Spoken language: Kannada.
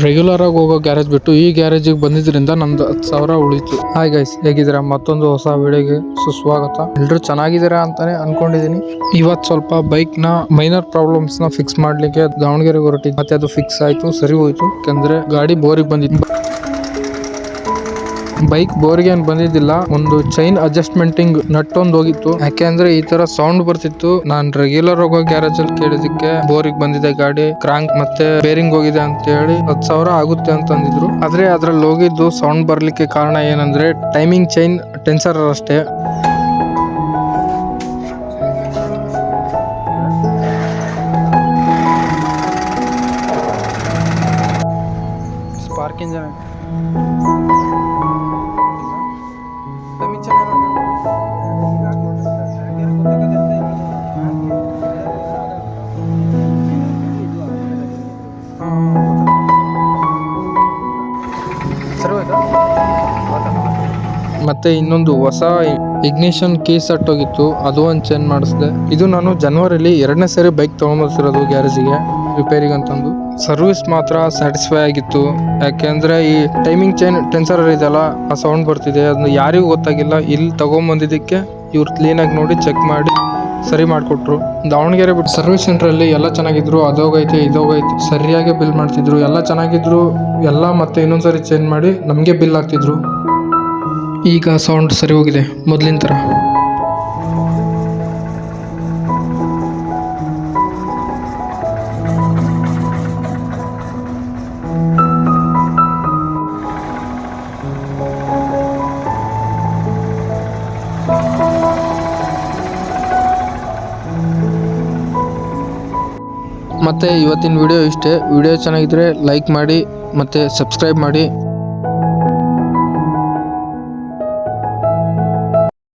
ರೆಗ್ಯುಲರ್ ಆಗಿ ಹೋಗೋ ಗ್ಯಾರೇಜ್ ಬಿಟ್ಟು ಈ ಗ್ಯಾರೇಜಿಗೆ ಬಂದಿದ್ರಿಂದ ನಂದು ಹತ್ತು ಸಾವಿರ ಉಳಿತು. ಹಾಯ್ ಗೈಸ್ ಹೇಗಿದ್ದೀರಾ? ಮತ್ತೊಂದು ಹೊಸ ವಿಡಿಯೋಗೆ ಸುಸ್ವಾಗತ. ಎಲ್ಲರೂ ಚೆನ್ನಾಗಿದ್ದೀರಾ ಅಂತಾನೆ ಅನ್ಕೊಂಡಿದೀನಿ. ಇವತ್ತು ಸ್ವಲ್ಪ ಬೈಕ್ನ ಮೈನರ್ ಪ್ರಾಬ್ಲಮ್ಸ್ನ ಫಿಕ್ಸ್ ಮಾಡ್ಲಿಕ್ಕೆ ದಾವಣಗೆರೆಗೆ ಹೊರಟಿದ್ದೆ. ಮತ್ತೆ ಅದು ಫಿಕ್ಸ್ ಆಯ್ತು, ಸರಿ ಹೋಯ್ತು. ಯಾಕಂದ್ರೆ ಗಾಡಿ ಬೋರಿಗೆ ಬಂದಿತ್ತು. ಬೈಕ್ ಬೋರ್ಗೆ ಏನ್ ಬಂದಿದ್ದಿಲ್ಲ, ಒಂದು ಚೈನ್ ಅಡ್ಜಸ್ಟ್ಮೆಂಟಿಂಗ್ ನಟ್ ಒಂದ್ ಹೋಗಿತ್ತು. ಯಾಕೆಂದ್ರೆ ಈ ತರ ಸೌಂಡ್ ಬರ್ತಿತ್ತು. ನಾನ್ ರೆಗ್ಯುಲರ್ ಹೋಗೋ ಗ್ಯಾರೇಜ್ ಅಲ್ಲಿ ಕೇಳಿದಕ್ಕೆ ಬೋರಿಗೆ ಬಂದಿದೆ ಗಾಡಿ ಕ್ರಾಂಕ್ ಮತ್ತೆ ಬೇರಿಂಗ್ ಹೋಗಿದೆ ಅಂತ ಹೇಳಿ ಹತ್ತು ಸಾವಿರ ಆಗುತ್ತೆ ಅಂತ ಅಂದಿದ್ರು. ಆದ್ರೆ ಅದ್ರಲ್ಲಿ ಹೋಗಿದ್ದು ಸೌಂಡ್ ಬರ್ಲಿಕ್ಕೆ ಕಾರಣ ಏನಂದ್ರೆ ಟೈಮಿಂಗ್ ಚೈನ್ ಟೆನ್ಸರ್ ಅಷ್ಟೇ. ಸ್ಪಾರ್ಕ್ ಇಂಜನ್ ಮತ್ತೆ ಇನ್ನೊಂದು ಹೊಸ ಇಗ್ನಿಷನ್ ಕೀ ಸೆಟ್ ಹೋಗಿತ್ತು, ಅದು ಒಂದು ಚೇಂಜ್ ಮಾಡಿಸಿದೆ. ಇದು ನಾನು ಜನವರಿಲಿ ಎರಡನೇ ಸರಿ ಬೈಕ್ ತಗೊಂಡ್ಬರ್ತಿರೋದು ಗ್ಯಾರೇಜಿಗೆ ರಿಪೇರಿಗೆ ಅಂತಂದು. ಸರ್ವಿಸ್ ಮಾತ್ರ ಸ್ಯಾಟಿಸ್ಫೈ ಆಗಿತ್ತು. ಯಾಕೆಂದ್ರೆ ಈ ಟೈಮಿಂಗ್ ಚೈನ್ ಟೆನ್ಸರ್ ಇದೆಯಲ್ಲ, ಆ ಸೌಂಡ್ ಬರ್ತಿದೆ. ಅದನ್ನ ಯಾರಿಗೂ ಗೊತ್ತಾಗಿಲ್ಲ. ಇಲ್ಲಿ ತಗೊಂಬಂದಿದ್ದಕ್ಕೆ ಇವ್ರು ಕ್ಲೀನಾಗಿ ನೋಡಿ ಚೆಕ್ ಮಾಡಿ ಸರಿ ಮಾಡಿಕೊಟ್ರು. ದಾವಣಗೆರೆ ಬಿಟ್ಟು ಸರ್ವಿಸ್ ಸೆಂಟ್ರಲ್ಲಿ ಎಲ್ಲ ಚೆನ್ನಾಗಿದ್ರು ಅದೋಗೈತೆ ಇದೋಗೈತೆ ಸರಿಯಾಗಿ ಬಿಲ್ ಮಾಡ್ತಿದ್ರು. ಎಲ್ಲ ಚೆನ್ನಾಗಿದ್ರು. ಎಲ್ಲ ಮತ್ತೆ ಇನ್ನೊಂದ್ಸರಿ ಚೇಂಜ್ ಮಾಡಿ ನಮಗೆ ಬಿಲ್ ಹಾಕ್ತಿದ್ರು. ಈಗ ಸೌಂಡ್ ಸರಿ ಹೋಗಿದೆ. ಮೊದಲಿನ ಥರ ಮತ್ತು ಇವತ್ತಿನ ವಿಡಿಯೋ ಇಷ್ಟೇ. ವಿಡಿಯೋ ಚೆನ್ನಾಗಿದ್ದರೆ ಲೈಕ್ ಮಾಡಿ, ಮತ್ತೆ ಸಬ್ಸ್ಕ್ರೈಬ್ ಮಾಡಿ.